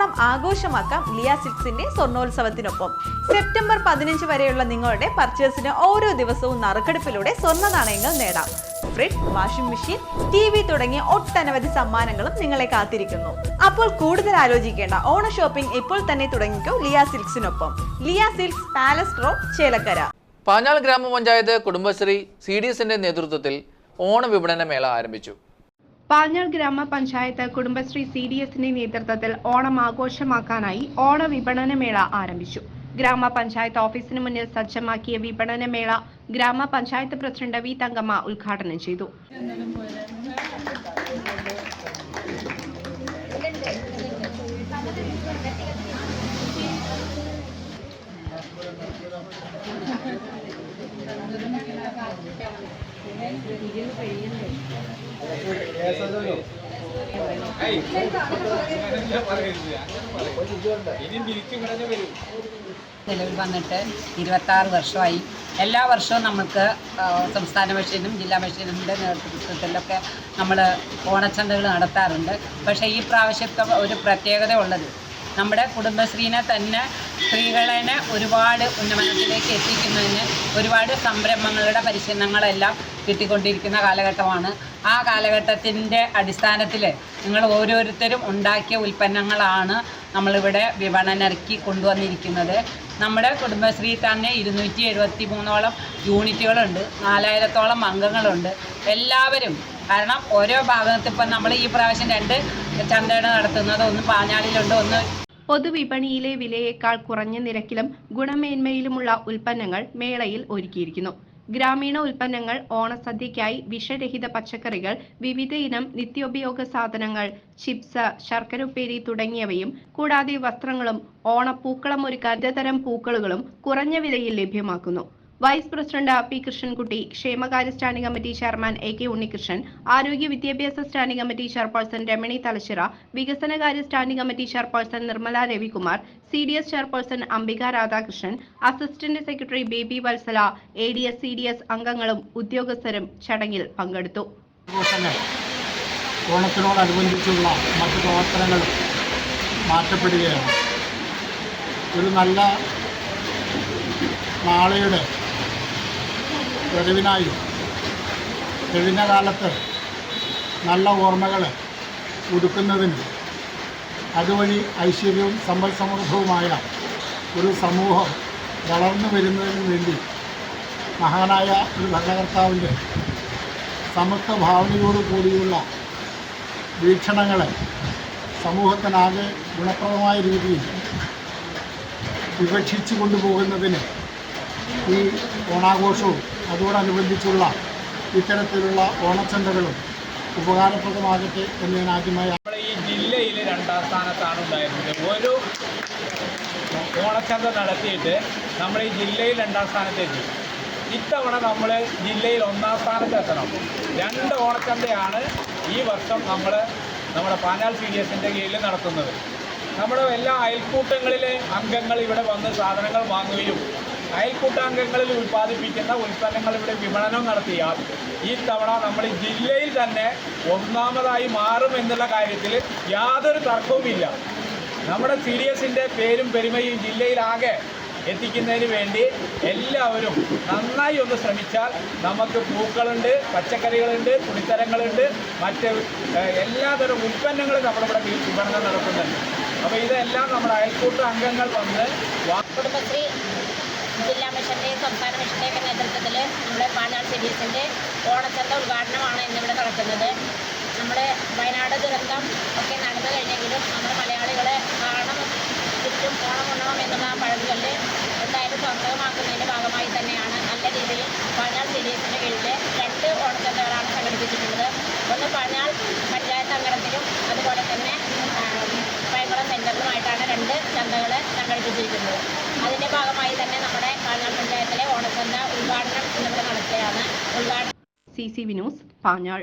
ഓണം ആഘോഷമാക്കാം ലിയ സിക്സിന്റെ സ്വർണോത്സവത്തിനൊപ്പം സെപ്റ്റംബർ പതിനഞ്ച് വരെയുള്ള നിങ്ങളുടെ പർച്ചേസിന് ഓരോ ദിവസവും നറുക്കെടുപ്പിലൂടെ സ്വർണ നാണയങ്ങൾ നേടാം. Fridge washing machine T V തുടങ്ങിയ ഒട്ടനവധി സമ്മാനങ്ങളും നിങ്ങളെ കാത്തിരിക്കുന്നു. അപ്പോൾ കൂടുതൽ ആലോചിക്കേണ്ട ഓണ ഷോപ്പിംഗ് ഇപ്പോൾ തന്നെ തുടങ്ങിക്കോ Liya സിൽക്സിനൊപ്പം. Liya silks palace road Chelakkara. Panjal ഗ്രാമപഞ്ചായത്ത് കുടുംബശ്രീ സി ഡി എസിന്റെ നേതൃത്വത്തിൽ ഓണ വിപണന മേള ആരംഭിച്ചു. പാഞ്ഞാൾ ഗ്രാമപഞ്ചായത്ത് കുടുംബശ്രീ സി ഡി എസിന്റെ നേതൃത്വത്തിൽ ഓണം ആഘോഷമാക്കാനായി ഓണ വിപണനമേള ആരംഭിച്ചു. ഗ്രാമപഞ്ചായത്ത് ഓഫീസിന് മുന്നിൽ സജ്ജമാക്കിയ വിപണനമേള ഗ്രാമപഞ്ചായത്ത് പ്രസിഡന്റ് വി തങ്കമ്മ ഉദ്ഘാടനം ചെയ്തു. നിലവിൽ വന്നിട്ട് ഇരുപത്താറ് വർഷമായി. എല്ലാ വർഷവും നമുക്ക് സംസ്ഥാന മെഷീനും ജില്ലാ മെഷീനിന്റെ നേതൃത്വത്തിലൊക്കെ നമ്മൾ ഓണച്ചന്തകൾ നടത്താറുണ്ട്. പക്ഷേ ഈ പ്രാവശ്യത്തെ ഒരു പ്രത്യേകത ഉള്ളത് നമ്മുടെ കുടുംബശ്രീനെ തന്നെ സ്ത്രീകളെ ഒരുപാട് ഉന്നമനത്തിലേക്ക് എത്തിക്കുന്നതിന് ഒരുപാട് സംരംഭങ്ങളുടെ പരിശീലനങ്ങളെല്ലാം കിട്ടിക്കൊണ്ടിരിക്കുന്ന കാലഘട്ടമാണ്. ആ കാലഘട്ടത്തിന്റെ അടിസ്ഥാനത്തിൽ നിങ്ങൾ ഓരോരുത്തരും ഉണ്ടാക്കിയ ഉൽപ്പന്നങ്ങളാണ് നമ്മളിവിടെ വിപണനക്കി കൊണ്ടുവന്നിരിക്കുന്നത്. നമ്മുടെ കുടുംബശ്രീ തന്നെ ഇരുന്നൂറ്റി എഴുപത്തി മൂന്നോളം യൂണിറ്റുകളുണ്ട്. നാലായിരത്തോളം അംഗങ്ങളുണ്ട്. എല്ലാവരും കാരണം ഓരോ ഭാഗത്ത് ഇപ്പം നമ്മൾ ഈ പ്രാവശ്യം രണ്ട് ചന്തയാണ് നടത്തുന്നത്. ഒന്ന് പാഞ്ഞാളിലുണ്ട് ഒന്ന് പൊതുവിപണിയിലെ വിലയേക്കാൾ കുറഞ്ഞ നിരക്കിലും ഗുണമേന്മയിലുമുള്ള ഉൽപ്പന്നങ്ങൾ മേളയിൽ ഒരുക്കിയിരിക്കുന്നു. ഗ്രാമീണ ഉൽപ്പന്നങ്ങൾ ഓണസദ്യയ്ക്കായി വിഷരഹിത പച്ചക്കറികൾ വിവിധ ഇനം നിത്യോപയോഗ സാധനങ്ങൾ ചിപ്സ് ശർക്കര ഉപ്പേരി തുടങ്ങിയവയും കൂടാതെ വസ്ത്രങ്ങളും ഓണപ്പൂക്കളം ഒരുക്കാൻ തരം പൂക്കളുകളും കുറഞ്ഞ വിലയിൽ ലഭ്യമാക്കുന്നു. വൈസ് പ്രസിഡന്റ് പി കൃഷ്ണൻകുട്ടി ക്ഷേമകാര്യ standing committee chairman A K Unnikrishnan ആരോഗ്യ വിദ്യാഭ്യാസ standing committee chairperson Ramani Thalassira വികസനകാര്യ standing committee chairperson Nirmala Ravikumar C D S chairperson Ambika Radhakrishnan assistant secretary Baby Valsala A D S C D S അംഗങ്ങളും ഉദ്യോഗസ്ഥരും ചടങ്ങിൽ പങ്കെടുത്തു. ഓണത്തിനോടനുബന്ധിച്ചുള്ള മറ്റു പ്രവർത്തനങ്ങൾ മാറ്റപ്പെടുകയാണ്. ഒരു നല്ല നാളെയുടെ വരവിനായി കഴിഞ്ഞ കാലത്ത് നല്ല ഓർമ്മകൾ പുതുക്കുന്നതിന് അതുവഴി ഐശ്വര്യവും സമ്പൽ സമൃദ്ധവുമായ ഒരു സമൂഹം വളർന്നു വരുന്നതിന് വേണ്ടി മഹാനായ ഒരു ഭരണകർത്താവിന്റെ സമത്വ ഭാവനയോടു കൂടിയുള്ള വീക്ഷണങ്ങളെ സമൂഹത്തിനാകെ ഗുണപ്രദമായ രീതിയിൽ വിവക്ഷിച്ചു കൊണ്ടുപോകുന്നതിന് ഈ ഓണാഘോഷവും അതോടനുബന്ധിച്ചുള്ള ഇത്തരത്തിലുള്ള ഓണച്ചന്തകളും ഉപകാരപ്രദമാകട്ടെ എന്ന് ഞാൻ ആദ്യമായി നമ്മുടെ ഈ ജില്ലയിൽ രണ്ടാം സ്ഥാനത്താണ് ഉണ്ടായിരുന്നത്. ഒരു ഓണച്ചന്ത നടത്തിയിട്ട് നമ്മൾ ഈ ജില്ലയിൽ രണ്ടാം സ്ഥാനത്തെത്തി. ഇത്തവണ നമ്മൾ ജില്ലയിൽ ഒന്നാം സ്ഥാനത്ത് എത്തണം രണ്ട് ഓണച്ചന്തയാണ് ഈ വർഷം നമ്മൾ നമ്മുടെ പാനാൽ സി ഡി എസിന്റെ കീഴിൽ നടത്തുന്നത്. നമ്മുടെ എല്ലാ അയൽക്കൂട്ടങ്ങളിലെ അംഗങ്ങൾ ഇവിടെ വന്ന് സാധനങ്ങൾ വാങ്ങുകയും അയൽക്കൂട്ടാംഗങ്ങളിൽ ഉൽപ്പാദിപ്പിക്കുന്ന ഉൽപ്പന്നങ്ങൾ ഇവിടെ വിപണനം നടത്തിയാൽ ഈ തവണ നമ്മൾ ജില്ലയിൽ തന്നെ ഒന്നാമതായി മാറും എന്നുള്ള കാര്യത്തിൽ യാതൊരു തർക്കവുമില്ല. നമ്മുടെ സി ഡി എസിന്റെ പേരും പെരുമയും ജില്ലയിലാകെ എത്തിക്കുന്നതിന് വേണ്ടി എല്ലാവരും നന്നായി ഒന്ന് ശ്രമിച്ചാൽ നമുക്ക് പൂക്കളുണ്ട് പച്ചക്കറികളുണ്ട് തുണിത്തരങ്ങളുണ്ട് മറ്റ് എല്ലാതരം ഉൽപ്പന്നങ്ങളും നമ്മളിവിടെ ഇവിടെ വിപണനം നടക്കുന്നുണ്ട് അപ്പോൾ ഇതെല്ലാം നമ്മുടെ അയൽക്കൂട്ട അംഗങ്ങൾ വന്ന് കുടുംബശ്രീ ജില്ലാ മിഷന്റെയും സംസ്ഥാന മിഷന്റെയൊക്കെ നേതൃത്വത്തിൽ നമ്മുടെ പാനാട് സി ഡി എസിന്റെ ഓണച്ചന്ത ഉദ്ഘാടനമാണ് ഇന്നിവിടെ നടക്കുന്നത്. നമ്മുടെ വയനാട് ദുരന്തം ഒക്കെ നടന്നു കഴിഞ്ഞെങ്കിലും നമ്മുടെ മലയാളികളെ കാണണം ചുറ്റും ഓണം ഉണ്ണണം എന്നുള്ള പഴഞ്ചൊല്ല് എന്തായാലും സ്വന്തമാക്കുന്നതിന്റെ ഭാഗമായി തന്നെയാണ്. നല്ല രീതിയിൽ പാഞ്ഞാൾ സി ഡി എസിന്റെ കീഴിൽ രണ്ട് ഓണച്ചന്തകളാണ് സംഘടിപ്പിച്ചിട്ടുള്ളത്. ഒന്ന് പാഞ്ഞാൾ പഞ്ചായത്ത് അങ്കണത്തിലും അതുപോലെ തന്നെ സെന്ററിലുമായിട്ടാണ് രണ്ട് ചന്തകൾ സംഘടിപ്പിച്ചിരിക്കുന്നത്. അതിന്റെ ഭാഗമായി തന്നെ നമ്മുടെ കാഞ്ഞാൽ പഞ്ചായത്തിലെ ഓണച്ചന്ത ഉദ്ഘാടനം ഇന്നിവിടെ നടത്തുകയാണ് ഉദ്ഘാടനം C C V news Panjal.